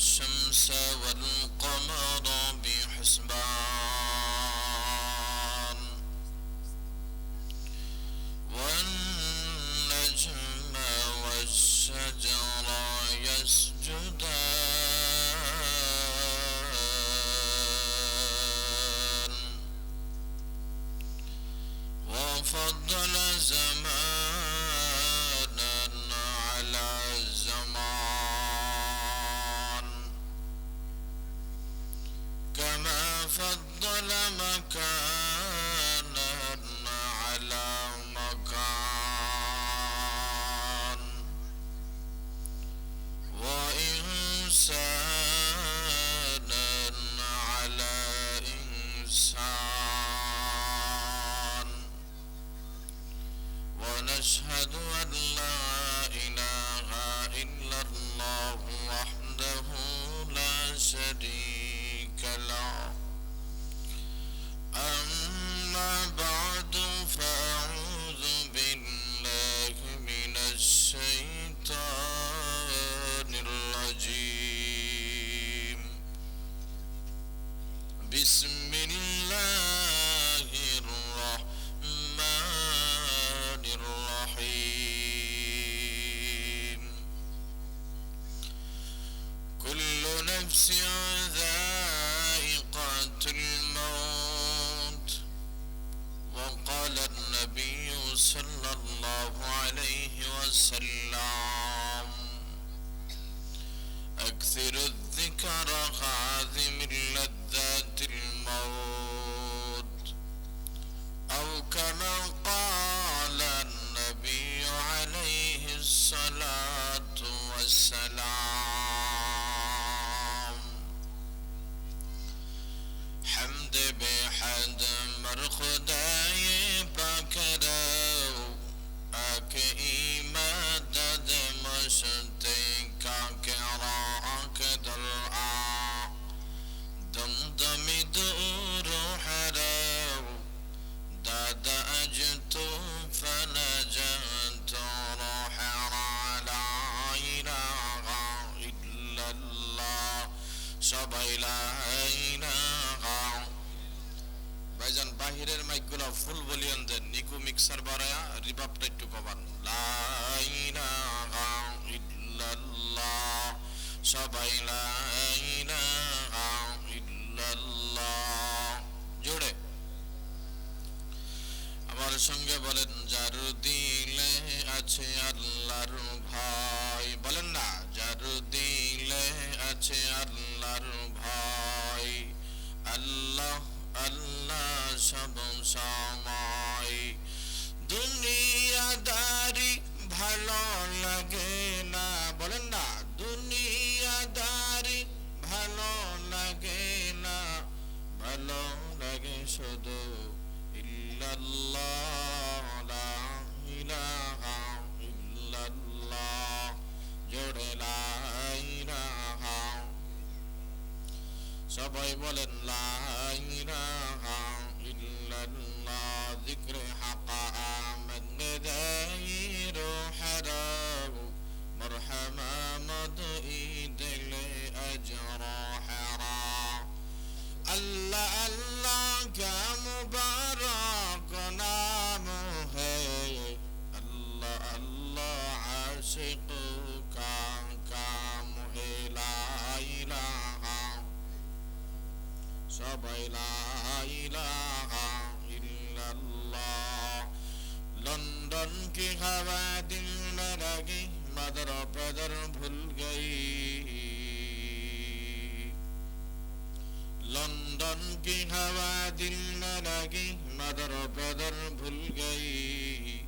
والشمس والقمر بحسبان. ونشهد أن لا إله إلا الله وحده لا شريك له. أما بعد আমার সঙ্গে বলেন, যার দিলে আছে আল্লাহর ভাই, বলেন না, যার দিলে আছে আল্লাহর ভাই, আল্লাহ আল্লাহ সব সময় দুনিয়াদারি ভালো লাগে না। বলেন না। দুনিয়াদারি ভালো লাগে না। ভালো লাগে শুধু জোরে সবাই বলেন লা ইলাহা ইল্লাল্লাহ যিকরে হাকা আমদ لا إله إلا الله लंदन की हवा दिल न लगी मदर पदर भूल गई लंदन की हवा दिल न लगी मदर बदर भूल गई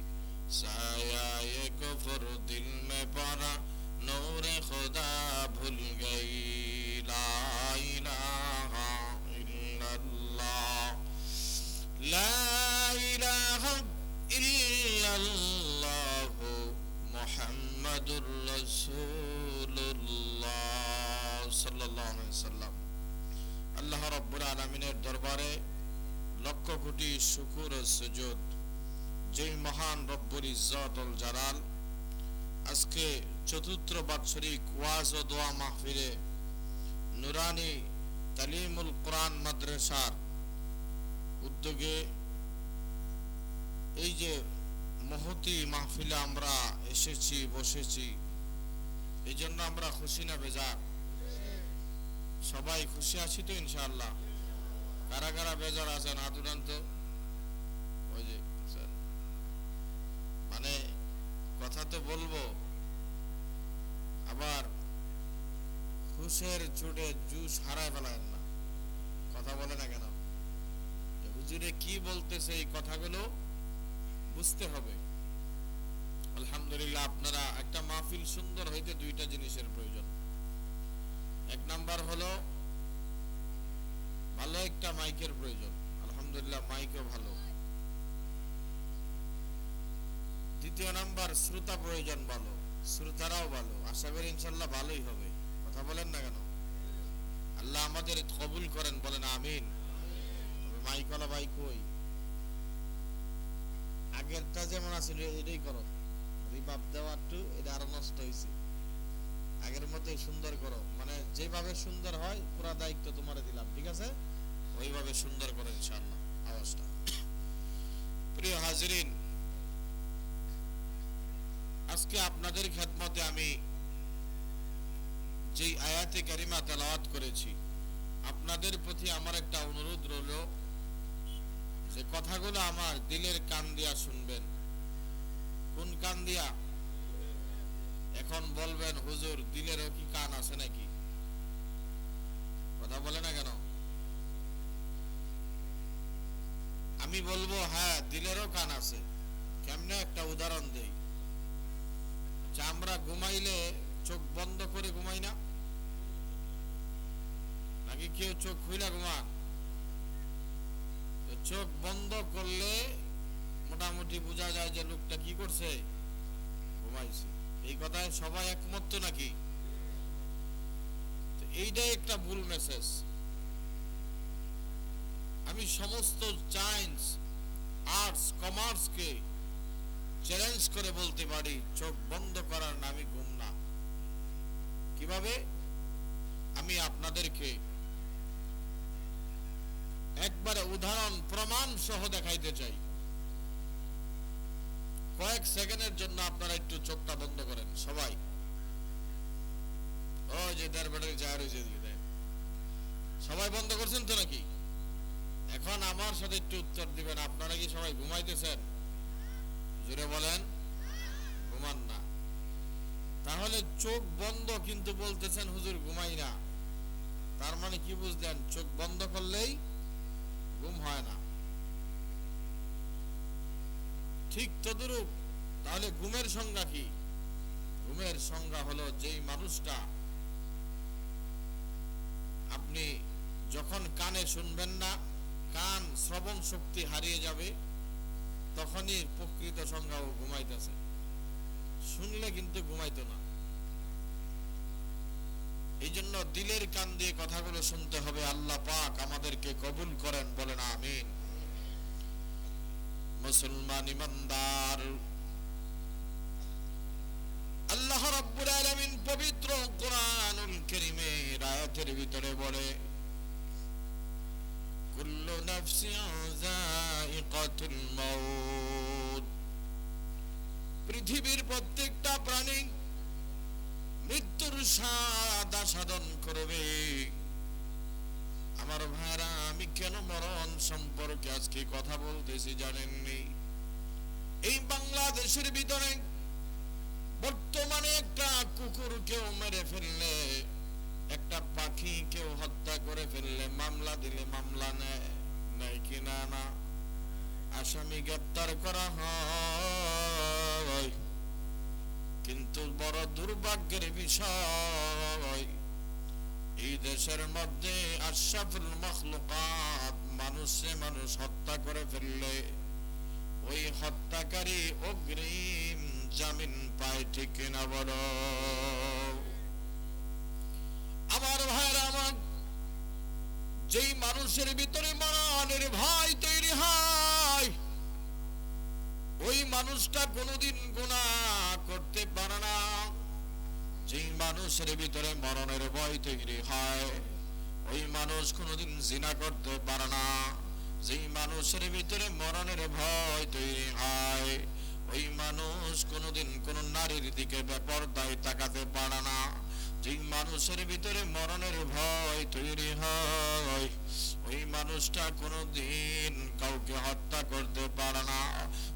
साया ये कुफर दिल में पड़ा नूर खुदा भूल गई মুহাম্মাদুর দরবারে লক্ষ কোটি শুকুর সুজুদ। যেই মহান রব্বুল ইজ্জতুল জালাল, আজকে চতুর্থ বাৎসরিক ওয়াজ ও নুরানি তালিমুল কোরআন মাদ্রাসার উদ্যোগে এই যে মহতি মাহফিলে আমরা এসেছি, বসেছি। এই জন্য আমরা খুশি না বেজার? সবাই খুশি আছি তো ইনশাল্লাহ কারা কারা বেজার আছেন আদুরান্ত ওই যে মানে কথা তো বলব। আবার হুশের চোটে জুস হারায় ফেলায় না। কথা বলে না কেন? হুজুরে কি বলতেছে এই কথাগুলো বুঝতে হবে। আলহামদুলিল্লাহ, আপনারা একটা মাহফিল সুন্দর হইতে দুইটা জিনিসের প্রয়োজন। এক নাম্বার হলো, ভালো একটা মাইকের প্রয়োজন। আলহামদুলিল্লাহ, মাইকও ভালো। দ্বিতীয় নাম্বার, শ্রোতা প্রয়োজন ভালো। শ্রোতারাও ভালো। আশা করি ইনশাল্লাহ ভালোই হবে। কথা বলেন না কেন? আল্লাহ আমাদের কবুল করেন, বলেন আমিন। মাইকলা ভাই কই? আগেরটা যেমন আছিল এটাই করো। রিবাব দেওয়া একটু, এটা আরও নষ্ট হয়েছে আগের মতোই সুন্দর করো। মানে যেভাবে সুন্দর হয়, পুরা দায়িত্ব তোমার দিলাম, ঠিক আছে? ওইভাবে সুন্দর করো, ইনশাআল্লাহ, আওয়াজটা। প্রিয় আজকে আপনাদের খেদমতে আমি যেই আয়াতে কারিমা তেলাওয়াত করেছি, আপনাদের প্রতি আমার একটা অনুরোধ রইল যে কথাগুলো আমার দিলের কান দিয়া শুনবেন। কোন কান দিয়া? এখন বলবেন, হুজুর, দিলেরও কি কান আছে নাকি? কথা বলে না কেন? আমি বলব হ্যাঁ দিলেরও কান আছে। কেমনে একটা উদাহরণ দেই। যে আমরা ঘুমাইলে চোখ বন্ধ করে ঘুমাই না? নাকি কেউ চোখ খুইলা ঘুমান? চোখ বন্ধ করলে মোটামুটি বোঝা যায় যে লোকটা কি করছে। ঘুমাইছে। এই কথায় সবাই একমত তো নাকি? এইটাই একটা ভুল মেসেজ আমি সমস্ত সায়েন্স আর্টস কমার্সকে চ্যালেঞ্জ করে বলতে পারি, চোখ বন্ধ করার নামই ঘুম না। কীভাবে? আমি আপনাদেরকে একবারে উদাহরণ প্রমাণ সহ দেখাইতে চাই। কয়েক সেকেন্ডের জন্য আপনারা একটু চোখটা বন্ধ করেন, সবাই। ও যে দেড় বেটার চার হয়েছে সবাই বন্ধ করছেন তো নাকি? এখন আমার সাথে একটু উত্তর দিবেন, আপনারা কি সবাই ঘুমাইতেছেন? জুড়ে বলেন, ঘুমান না। তাহলে চোখ বন্ধ কিন্তু বলতেছেন, হুজুর ঘুমাই না। তার মানে কি বুঝলেন, চোখ বন্ধ করলেই ঘুম হয় না। ঠিক তদরূপ, তাহলে ঘুমের সংজ্ঞা কি? ঘুমের সংজ্ঞা হলো যেই মানুষটা আপনি যখন কানে শুনবেন না, কান শ্রবণ শক্তি হারিয়ে যাবে, তখনই প্রকৃত সংজ্ঞা ও ঘুমাইতেছে। শুনলে কিন্তু ঘুমাইতো না। এই জন্য দিলের কান দিয়ে কথাগুলো শুনতে হবে, আল্লাহ পাক আমাদেরকে কবুল করেন, বলেন আমিন। মুসলমান ইমানদার। আল্লাহ রাব্বুল আলামিন পবিত্র কোরআনুল কারীমের আয়াতের ভিতরে বলে, কুল্লু নাফসিন যায়িকাতুল মাউত। পৃথিবীর প্রত্যেকটা প্রাণী মৃত্যুর স্বাদ সাধন করবে। আমার ভাইরা, আমি কেন মরণ সম্পর্কে আজকে কথা বলতেছি জানেননি? এই বাংলাদেশের ভিতরে বর্তমানে একটা কুকুর কেউ মেরে ফেললে, একটা পাখি কেউ হত্যা করে ফেললে, মামলা দিলে মামলা নেয় নেয় কি না না? আসামি গ্রেপ্তার করা হয়। কিন্তু বড় দুর্ভাগ্যের বিষয়, এই দেশের মধ্যে আশরাফুল মখলুকাত মানুষে মানুষ হত্যা করে ফেললে, ওই হত্যাকারী অগ্রিম জামিন পায় ঠিক না বড় আমার ভাইরা আমার, যেই মানুষের ভিতরে মরণের ভয় তৈরি হয় ওই মানুষটা কোনোদিন গুণা করতে পারে না। যেই মানুষের ভিতরে মরণের ভয় তৈরি হয়, ওই মানুষ কোনোদিন জিনা করতে পারে না। যেই মানুষের ভিতরে মরণের ভয় তৈরি হয়, ওই মানুষ কোনোদিন কোন নারীর দিকে বেপরদায় তাকাতে পারে না। যেই মানুষের ভিতরে মরণের ভয় তৈরি হয়, ওই মানুষটা কোনোদিন কাউকে হত্যা করতে পারে না।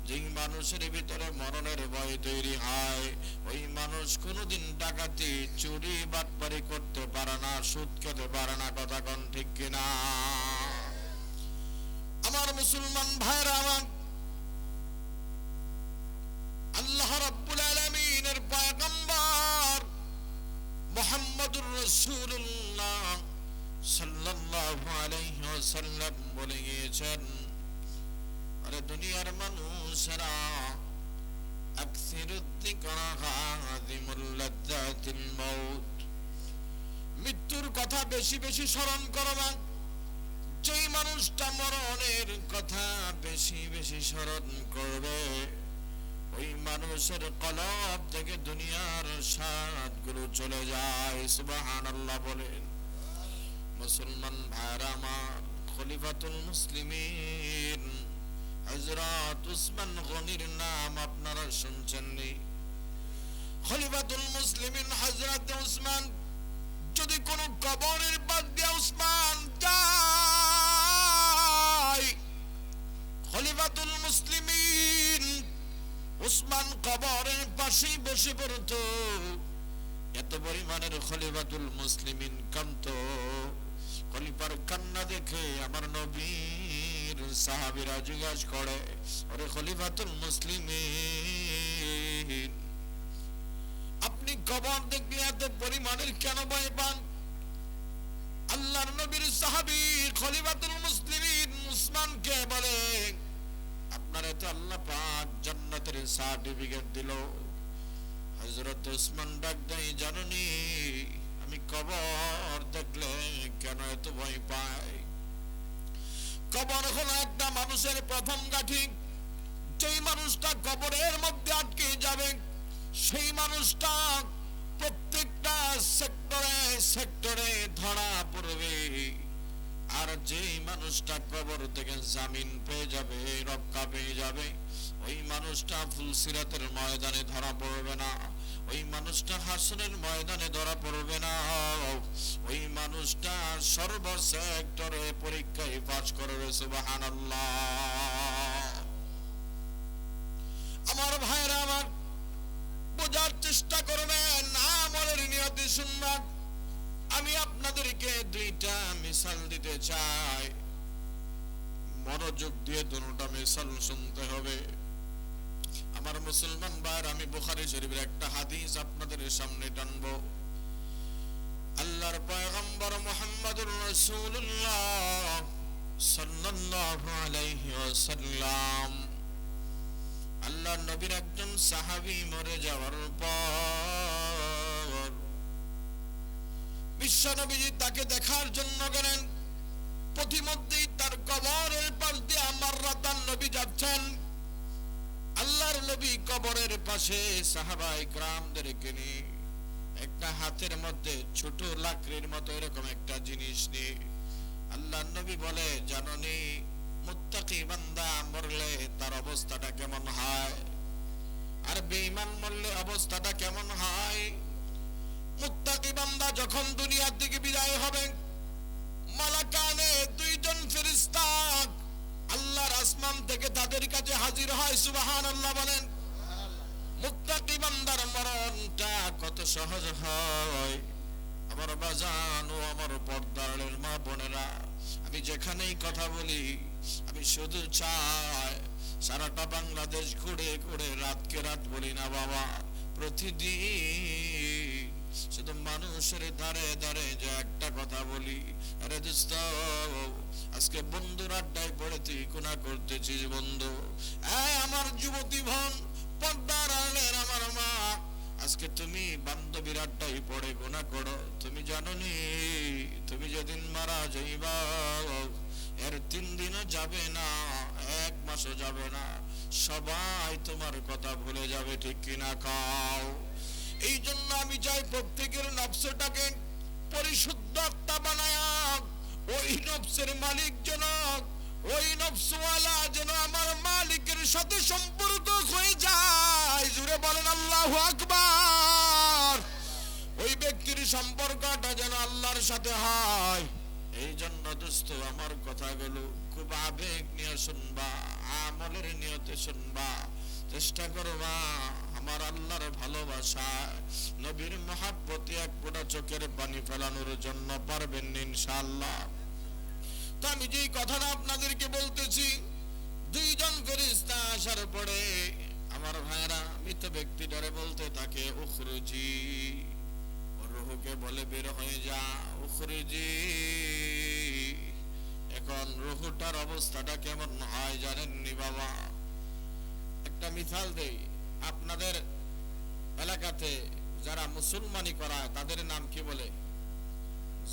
যেই মানুষের ভিতরে মরণের ভয় তৈরি হয়, ওই মানুষ কোনোদিন ডাকাতি, চুরি, বাটপারি করতে পারে না, সুদ খেতে পারে না, কথা কোন ঠিক কিনা? আমার মুসলমান ভাইরা আমার আল্লাহ রাব্বুল আলামিনের পয়গম্বর মুহাম্মদুর রাসূলুল্লাহ সাল্লাল্লাহু আলাইহি ওয়াসাল্লাম বলে গিয়েছেন, আরে দুনিয়ার মানুষেরা মৃত্যুর কথা বেশি বেশি স্মরণ করো না। যেই মানুষটা মরণের কথা বেশি বেশি স্মরণ করবে ওই মানুষের কলব থেকে দুনিয়ার স্বাদগুলো চলে যায়, সুবহানাল্লাহ বলেন। মুসলমান ভাইরা আমার, খলিফাতুল মুসলিমিন, হযরত উসমান গনির নাম আপনারা শুনছেননি? খলিফাতুল মুসলিমিন হযরত উসমান, যদি কোন কবরের পাশ দিয়ে উসমান যায়, খলিফাতুল মুসলিমিন উসমান কবরের পাশেই বসে পড়ত। এত পরিমাণের খলিফাতুল মুসলিমিন কান্ত। খলিফার কান্না দেখে আমার নবীর সাহাবীরা জিজ্ঞাসা করে, ওরে খলিফাতুল মুসলিমিন, আপনি কবর দেখলে এত পরিমাণের কেন ভয় পান? আল্লাহর নবীর সাহাবী খলিফাতুল মুসলিমিন উসমানকে বলে আপনার তো আল্লাহ পাক জান্নাতের সার্টিফিকেট দিল। হযরত উসমান ডাক দেয় জাননি? আমি কবর দেখলে কেন এত ভয় পাই কবর হলো একটা মানুষের প্রথম গাঠি। যেই মানুষটা কবরের মধ্যে আটকে যাবে, সেই মানুষটা প্রত্যেকটা সেক্টরে সেক্টরে ধরা পড়বে। আর যেই মানুষটা কবর থেকে জামিন পেয়ে যাবে রক্ষা পেয়ে যাবে, ওই মানুষটা ফুলসিরাতের ময়দানে ধরা পড়বে না, ওই মানুষটা হাসনের ময়দানে ধরা পড়বে না, ওই মানুষটা সর্ব সেক্টরে পরীক্ষায় পাশ করবে, সুবহানাল্লাহ। আমার ভাইরা, আমার বোঝার চেষ্টা করবেন, আমলের নিয়তি শুনবেন। আমি আপনাদেরকে দুইটা মিসাল দিতে চাই। মনোযোগ দিয়ে দুটা মিসাল শুনতে হবে। আমার মুসলমান বার আমি বুখারী শরীফের একটা হাদিস আপনাদের সামনে টানবো। আল্লাহর পয়গম্বর মুহাম্মদুর রাসূলুল্লাহ সাল্লাল্লাহু আলাইহি ওয়াসাল্লাম। আল্লাহর নবীর একজন সাহাবী মরে যাওয়ার পর বিশ্বনবীজি তাকে দেখার জন্য গেলেন। প্রতিমধ্যেই তার কবরের পাশ দিয়ে আমার রাতার নবী যাচ্ছেন। আল্লাহর নবী কবরের পাশে সাহাবাই গ্রামদেরকে নিয়ে একটা হাতের মধ্যে ছোট লাকড়ির মতো এরকম একটা জিনিস নিয়ে আল্লাহ নবী বলে জাননি মুত্তাকি বান্দা মরলে তার অবস্থাটা কেমন হয়? আর বেঈমান মরলে অবস্থাটা কেমন হয়? মুত্তাকি বান্দা যখন দুনিয়ার দিকে বিদায় হবে, মালাকানে দুইজন ফেরেশতা আল্লাহর আসমান থেকে তাদের কাছে হাজির হয়, সুবহানাল্লাহ বলেন। মুত্তাকি বান্দার মরণটা কত সহজ হয়। আমার বাজান ও আমার পর্দারের মা বোনেরা, আমি যেখানেই কথা বলি, আমি শুধু চাই, সারাটা বাংলাদেশ ঘুরে ঘুরে রাতকে রাত বলি না বাবা, প্রতিদিন শুধু মানুষের ধারে ধারে যে একটা কথা বলি, আরে দোস্ত, আজকে বন্ধুর আড্ডায় পড়ে তুই কোনা করতেছিস বন্ধু। আমার যুবতী বোন পর্দার আড়ালের আমার মা, আজকে তুমি বান্ধবীর আড্ডায় পড়ে গোনা করো। তুমি জানো নি তুমি যেদিন মারা যাইবা, এর তিন দিনও যাবে না, এক মাসও যাবে না। সবাই তোমার কথা ভুলে যাবে, ঠিক কিনা খাও এই জন্য আমি চাই প্রত্যেকের নফসটাকে পরিশুদ্ধ আত্মা বানায়া ওই নবসের মালিক যেন ওই নফসওয়ালা যেন আমার মালিকের সাথে সম্পর্ক হয়ে যায়। জুড়ে বলেন আল্লাহ আকবার। ওই ব্যক্তির সম্পর্কটা যেন আল্লাহর সাথে হয়। এই জন্য দোস্ত, আমার কথাগুলো খুব আবেগ নিয়ে শুনবা, আমলের নিয়তে শুনবা। চেষ্টা করবা আমার আল্লাহর ভালোবাসা, নবীর মহাব্বতে এক ফোঁটা চোখের পানি ফেলানোর জন্য পারবেন ইনশাআল্লাহ। তো আমি যেই কথাটা আপনাদেরকে বলতেছি, দুইজন ফেরিস্তা আসার পরে আমার ভাইরা মৃত ব্যক্তিটারে বলতে থাকে, উখরুজি। রুহুকে বলে, বের হয়ে যা, উখরুজি। এখন রুহুটার অবস্থাটা কেমন হয় জানেননি বাবা? একটা মিসাল দেই। আপনাদের এলাকাতে যারা মুসলমানি করায় তাদের নাম কি বলে?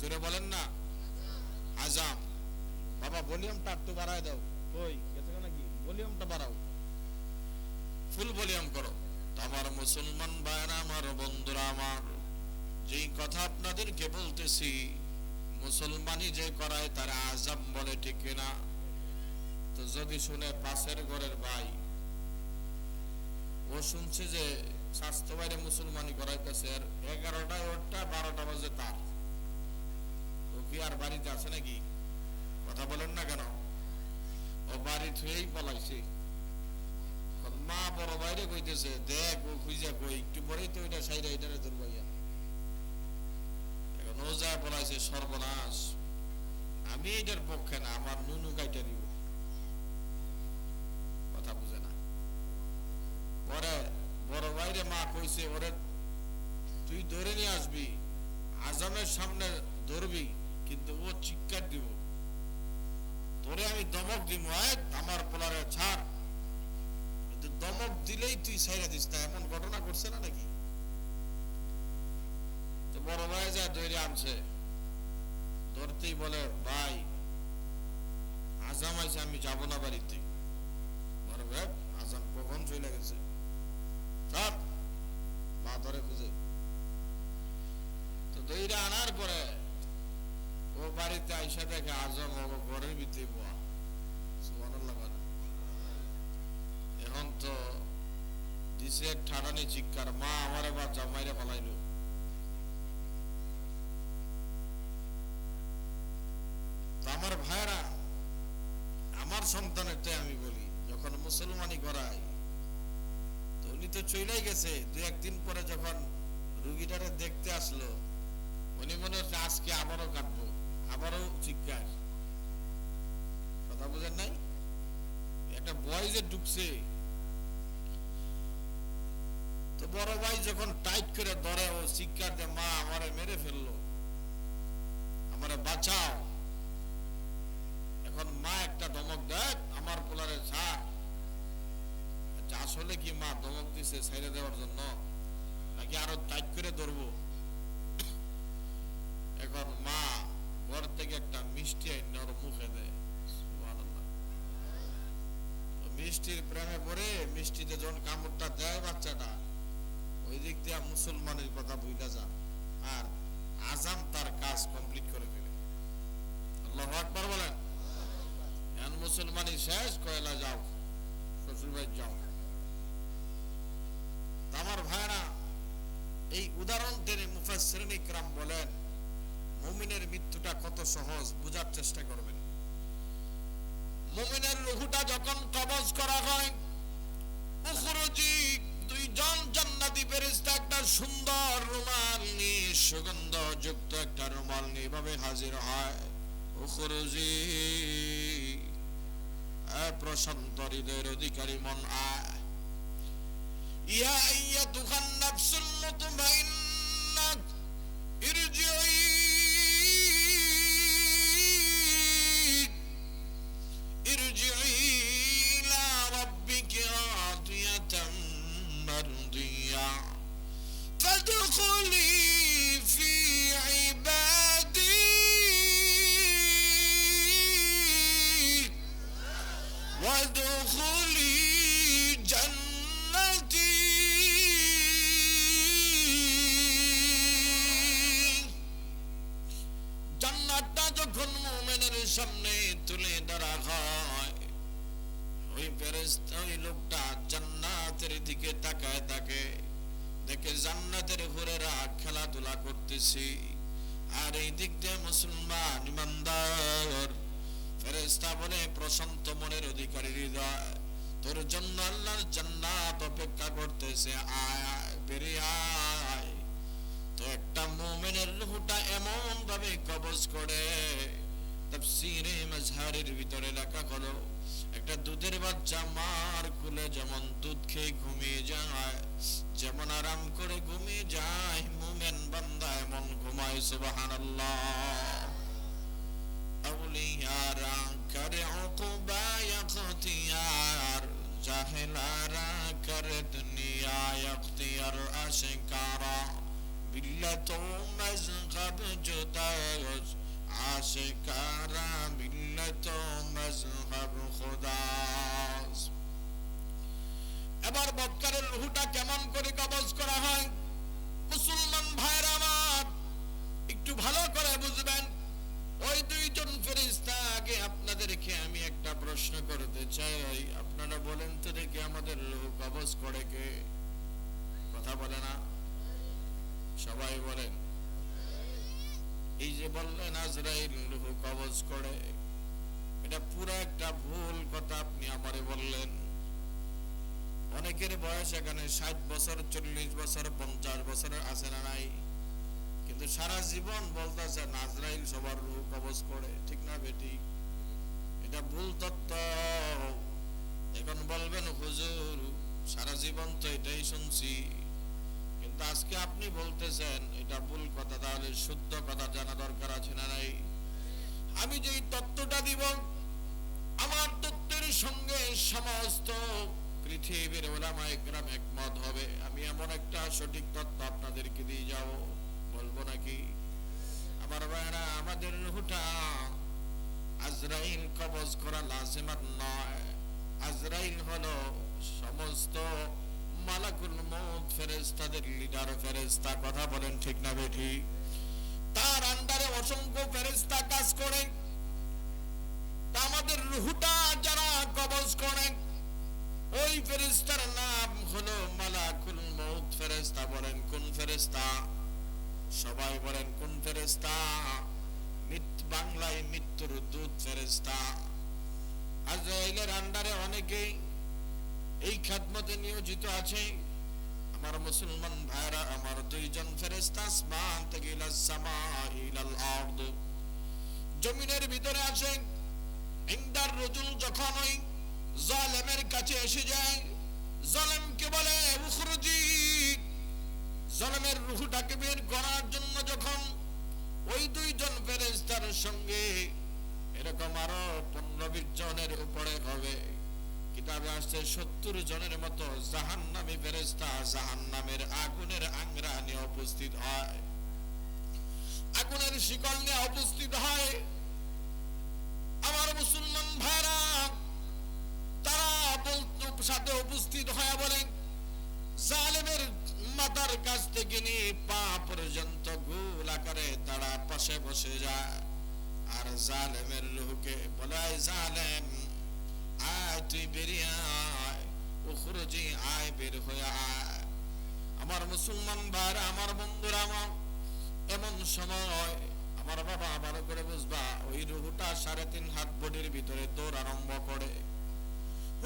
জোরে বলেন না। আজাম। বাবা ভলিউমটা একটু বাড়ায় দাও। কই? গেছে নাকি? ভলিউমটা বাড়াও। ফুল ভলিউম করো। আমার মুসলমান ভাইরা আমার বন্ধুরা আমার যেই কথা আপনাদেরকে বলতেছি মুসলমানি যে করায় তারা আজাম বলে ঠিক কিনা? তো যদি শুনে পাশের ঘরের ভাই ও শুনছে যে স্বাস্থ্য বাইরে মুসলমানি করাইতেছে আর এগারোটা ওরটা বারোটা বাজে তার। ও কি আর বাড়িতে আছে নাকি? কথা বলেন না কেন? ও বাড়ি থুয়েই পলাইছে। মা বড় বাইরে কইতেছে, দেখ, ও খুঁজে কই? একটু পরেই তো ওইটা সাইডে এটারে তোর ভাইয়া। এখন ও যা পলাইছে সর্বনাশ। আমি এটার পক্ষে না, আমার নুনু কাইটা দিব কথা বুঝে না। পরে বড় বাইরে মা কইছে, ওরে, তুই ধরে নিয়ে আসবি আজামের সামনে ধরবি, কিন্তু ও চিৎকার দিব। তোরে আমি দমক দিব আমার পোলারে ছাড়। কিন্তু দমক দিলেই তুই সাইরা দিস না এমন ঘটনা করছে না নাকি? তো বড় ভাই যা ধরে আনছে, ধরতেই বলে, ভাই আজাম আইসে আমি যাব না বাড়িতে। বড় ভাই আজাম কখন চলে গেছে? সব মা ধরে খুঁজে। তো দইরা আনার পরে ও বাড়িতে আইসা দেখে আজম ও ঘরের ভিতরে বোয়া। এখন তো দিছে ঠাডানি মা আমারে বা জামাইরে আমার ভাইরা আমার সন্তানেরটাই আমি বলি, যখন মুসলমানি করাই উনি তো চলেই গেছে, দু একদিন পরে যখন রুগীটারে দেখতে আসলো, উনি মনে হচ্ছে আজকে আবারও কাটবো আবারও চিৎকার। কথা বুঝেন নাই? একটা বয় যে ঢুকছে তো বড় ভাই যখন টাইট করে ধরে, ও চিৎকার দিয়ে, মা, আমারে মেরে ফেলল, আমারে বাঁচাও। এখন মা একটা ধমক দেয়, আমার পোলারে ছাড়। আসলে কি মা ধমক দিছে ছেড়ে দেওয়ার জন্য? নাকি আরও টাইট করে ধরবো? এখন মা ঘর থেকে একটা মিষ্টি আইন ওর মুখে দেয়। মিষ্টির প্রেমে পড়ে মিষ্টিতে যখন কামড়টা দেয় বাচ্চাটা, ওই দিক দিয়ে মুসলমানের কথা ভুলে যা, আর আজাম তার কাজ কমপ্লিট করে ফেলে। আল্লাহ আকবার বলেন। এখন মুসলমানি শেষ, কয়লা যাও শ্বশুর বাড়ি যাও। আমার ভাইরা, এই উদাহরণ টেনে মুফাসসিরিন ইকরাম বলেন, মুমিনের মৃত্যুটা কত সহজ বোঝার চেষ্টা করবেন। মুমিনের রুহুটা যখন কবজ করা হয় উখরুজি দুইজন জান্নাতি ফেরেশতা একটা সুন্দর রুমাল নিয়ে সুগন্ধ যুক্ত একটা রুমাল নিয়ে হাজির হয়। উখরুজি প্রশান্ত হৃদয়ের অধিকারী মন আয়। يا أيتها النفس المطمئنة আর এই দিক দিয়ে মুসলমান ইমানদার, ফেরেশতা বলে প্রশান্ত মনের অধিকারী হৃদয়। তোর জন্য আল্লাহর জান্নাত অপেক্ষা করতেছে, আয় বেরিয়ে আয়। তো একটা মুমিনের রূহটা এমন ভাবে কবজ করে, তাফসীরে, মাজহারের ভিতরে লেখা হলো একটা দুধের বাচ্চা মার কুলে যেমন দুধ খেয়ে ঘুমিয়ে যায়, যেমন আরাম করে ঘুমিয়ে যায়, মুমিন বান্দা এমন ঘুমায়, সুবহানাল্লাহ। আউলিয়ারা করে উকুবা ইখতিয়ার জাহেলারা করে দুনিয়া ইখতিয়ার আশিকারা। বিল্লাত মজহব জুদাজ এবার বক্কারের রুহুটা কেমন করে কবজ করা হয়? মুসলমান ভাইরা আমার, একটু ভালো করে বুঝবেন। ওই দুইজন ফেরেশতা আগে আপনাদেরকে আমি একটা প্রশ্ন করতে চাই। আপনারা বলেন তো দেখি আমাদের রুহ কবজ করে কে? কথা বলে না? সবাই বলেন। এই যে বললেন, আজরাইল রুহ কবজ করে। এটা পুরো একটা ভুল কথা আপনি আমারে বললেন। অনেকের বয়স এখানে ষাট বছর, চল্লিশ বছর, পঞ্চাশ বছর আছে না নাই? কিন্তু সারা জীবন বলতেছে নাজরাইল সবার রূহ কবজ করে। ঠিক না বেটি? এটা ভুল তত্ত্ব। এখন বলবেন, হুজুর, সারা জীবন তো এটাই শুনছি। কিন্তু আজকে আপনি বলতেছেন, এটা ভুল কথা, তাহলে শুদ্ধ কথা জানা দরকার আছে না নাই? আমি যেই তত্ত্বটা দিব, আমার তত্ত্বের সঙ্গে সমস্ত পৃথিবীর ওলামা একরাম একমত হবে। আমি এমন একটা সঠিক তত্ত্ব আপনাদেরকে দিয়ে যাব, বলব নাকি? আমার ভাইরা আমাদের রুহুটা আজরাইল কবজ করা লাজিমাত নয়। আজরাইল হলো সমস্ত মালাকুল মউত ফেরেশতাদের লিডার ফেরেশতা, কথা বলেন ঠিক না বেঠি। তার আন্ডারে অসংখ্য ফেরেশতা কাজ করে। আমাদের রুহুটা যারা কবজ করে, ওই ফেরেশতার নাম হলো মালাকুল মউত ফেরেশতা বলেন, কোন ফেরেশতা? সবাই বলেন, কোন ফেরেশতা? বাংলায় মৃত্যুর দূত ফেরেশতা। আজরাইলের আন্ডারে অনেকেই এই খাদমতে নিয়োজিত আছে। আমার মুসলমান ভাইরা, আমার দুইজন ফেরেশতা, আসমান থেকে জমিনের ভিতরে আছে। ইন্দার রজুল যখন ওই জালেমের কাছে এসে যায়, জালেমকে বলে, উখরুজি। জালেমের রুহটাকে বের করার জন্য যখন ওই দুইজন ফেরেশতার সঙ্গে এরকম আরও পনেরো বিশ জনের উপরে হবে কিতাবে আসছে, সত্তর জনের মতো জাহান নামী ফেরেস্তা জাহান নামের আগুনের আংরা নিয়ে উপস্থিত হয়। আগুনের শিকল নিয়ে উপস্থিত হয়। আমার মুসলমান ভাইরা, তারা সাথে উপস্থিত হয় বলে, জালেমের মাথার কাছ থেকে নিয়ে পা পর্যন্ত গোল আকারে তারা পাশে বসে যায়। আর জালেমের রুহকে বলে জালেম আয় তুই বেরিয়ে আয়, উখরুজি আয়, বের হয়ে আয়। আমার মুসলমান ভাইরা, আমার বন্ধুরা, আমার এমন সময় আমার বাবা ভালো করে বুঝবা, ওই রুহুটা সাড়ে তিন হাত বডির ভিতরে দৌড় আরম্ভ করে।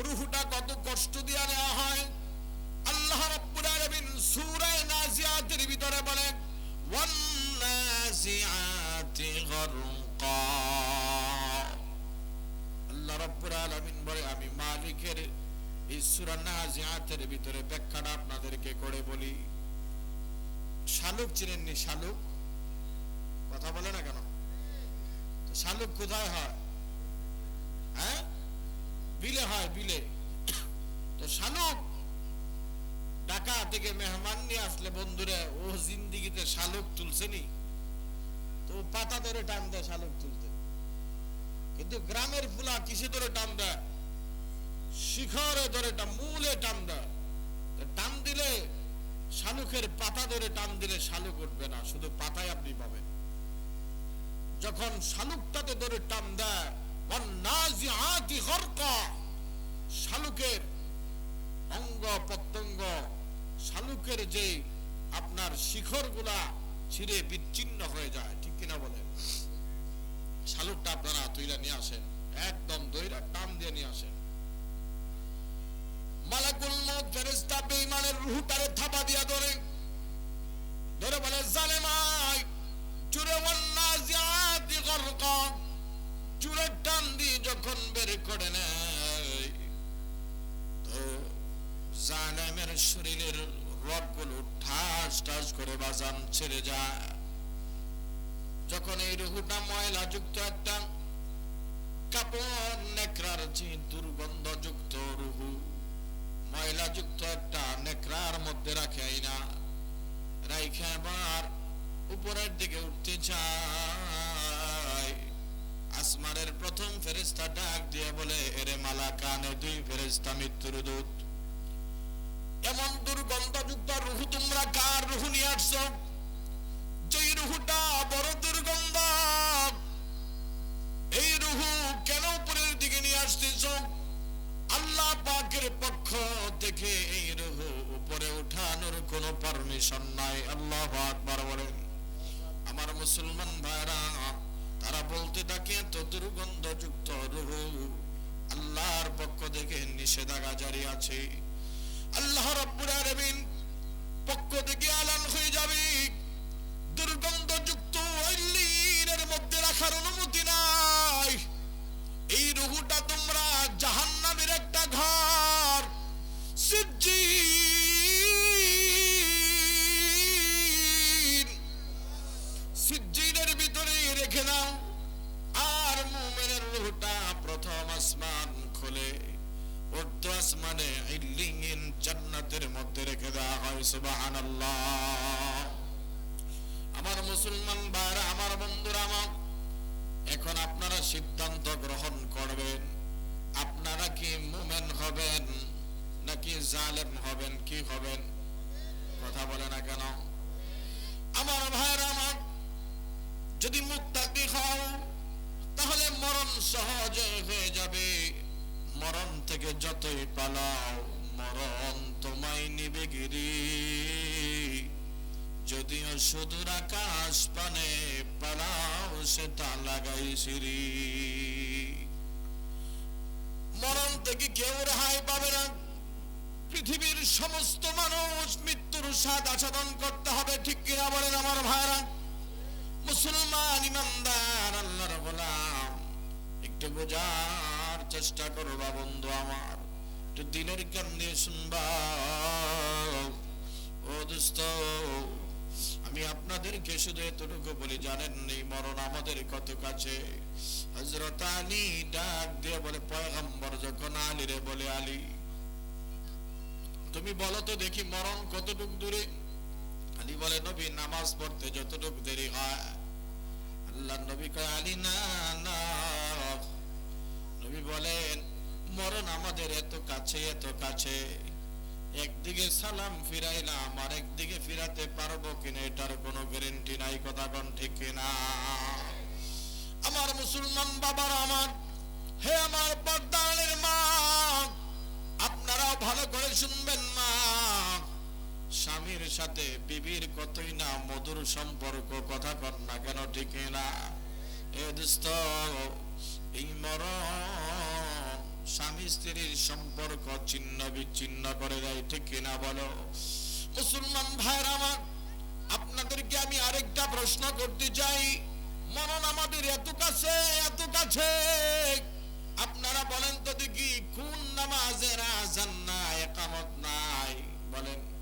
রুহুটা কত কষ্ট দিয়া নেওয়া হয়। আল্লাহ রাব্বুল আলামিন সূরা নাজিয়াতের ভিতরে বলেন, ওয়ান নাজিআতি গরকা। আল্লাহ রাব্বুল আলামিন বলে, আমি মালিকের এই সূরা নাজিআতের ভিতরে ব্যাখ্যাটা আপনাদেরকে করে বলি। শালুক চিনেননি শালুক? কথা বলে না কেন? শালুক কোথায় হয়? হ্যাঁ? বিলে হয়, বিলে। তো শালুক ঢাকা থেকে মেহমান নিয়ে আসলে বন্ধুরা, ও জিন্দিগিতে শালুক তুলছেনি তো পাতা ধরে টান দেয় শালুক তুলতে। কিন্তু গ্রামের ফুলা কিসে ধরে টান দেয়? শিখরে ধরে টান, মূলে টান দেয়। টান দিলে শালুকের পাতা ধরে টান দিলে শালুক উঠবে না, শুধু পাতায় আপনি পাবেন। যখন শালুকটাতে ধরে টান দেয় শালুকের অঙ্গ প্রত্যঙ্গ, শালুকের যে আপনার শিখরগুলা ছিঁড়ে বিচ্ছিন্ন হয়ে যায়, ঠিক কিনা বলেন? শালুকটা আপনারা তুইলা নিয়ে আসেন। একদম দইরা টান দিয়ে নিয়ে আসেন। মালাকুল বেঈমানের রূহটারে থাপা দিয়া ধরে। ধরে বলে, জালেমাই চুরে ওয়ান্নাজিআতি গরকা চুরে টান দিয়ে যখন বের করে নেয়, তো জালেমের শরীরের রগগুলো ঠাস ঠাস করে বাজান ছেড়ে যায়। যখন এই রুহুটা ময়লা যুক্ত একটা কাপড় নেকড়ার যে দুর্গন্ধ যুক্ত রুহু। ময়লা যুক্ত একটা নেকড়ার মধ্যে রাখে না রাইখে আবার উপরের দিকে উঠতে চায়। আসমানের প্রথম ফেরেস্তা ডাক দিয়ে বলে, এরে মালা কানে দুই ফেরেস্তা মৃত্যুর দূত। এমন দুর্গন্ধযুক্ত রুহু তোমরা কার রুহু নিয়ে আসছো? এই রুহু কেন উপরের দিকে নিয়ে আসতেছ? আল্লাহ পাকের পক্ষ থেকে এই রুহু উপরে উঠানোর কোনো পারমিশন নাই। আল্লাহ আমার মুসলমান ভাইরা, তারা বলতে থাকে তো দুর্গন্ধযুক্ত রুহু আল্লাহর পক্ষ থেকে নিষেধাজ্ঞা জারি আছে। আল্লাহ রব্বুল আলামিন পক্ষ থেকে থেকে যতই পালাও, মরণ তোমায় নিবে গিরি। যদিও সুদূর আকাশ পানে পালাও, সেটা লাগাই সিঁড়ি। মরণ থেকে কেউ রেহাই পাবে না। পৃথিবীর সমস্ত মানুষ মৃত্যুর স্বাদ আস্বাদন করতে হবে, ঠিক কিনা বলেন আমার ভাইরা মুসলমান ইমানদার, আল্লাহর গোলাম। একটু বোঝার চেষ্টা করবা বন্ধু আমার। একটু দিনের কান দিয়ে শুনবা। আমি আপনাদেরকে শুধু এতটুকু বলি, জানেন নেই মরণ আমাদের কত কাছে? হজরত আলী ডাক দিয়ে বলে, পয়গম্বর, যখন আলী রে, বলে আলী, তুমি বলো তো দেখি মরণ কতটুক দূরে? আলী বলে, নবী, নামাজ পড়তে যতটুক দেরি হয়। আল্লাহ নবী কয়, আলী, না না। নবী বলেন, মরণ আমাদের এত কাছে এত কাছে। একদিকে সালাম ফিরাইলাম, আর একদিকে ফিরাতে পারব কিনা এটার কোনো গ্যারেন্টি নাই, কথা কোন ঠিক কিনা? আমার মুসলমান বাবার আমার, হে আমার পর্দানের মা, আপনারাও ভালো করে শুনবেন মা। স্বামীর সাথে বিবির কতই না মধুর সম্পর্ক, কথা কর না কেন ঠিক না এ দোস্ত এই মরণ স্বামী স্ত্রীর সম্পর্ক ছিন্ন বিচ্ছিন্ন করে দেয়, ঠিক কিনা বলো? মুসলমান ভাইরা আমার, আপনাদেরকে আমি আরেকটা প্রশ্ন করতে চাই। মরণ আমাদের এত কাছে এত কাছে। আপনারা বলেন তো দেখি, কোন নামাজের আজান নাই, একামত নাই? বলেন।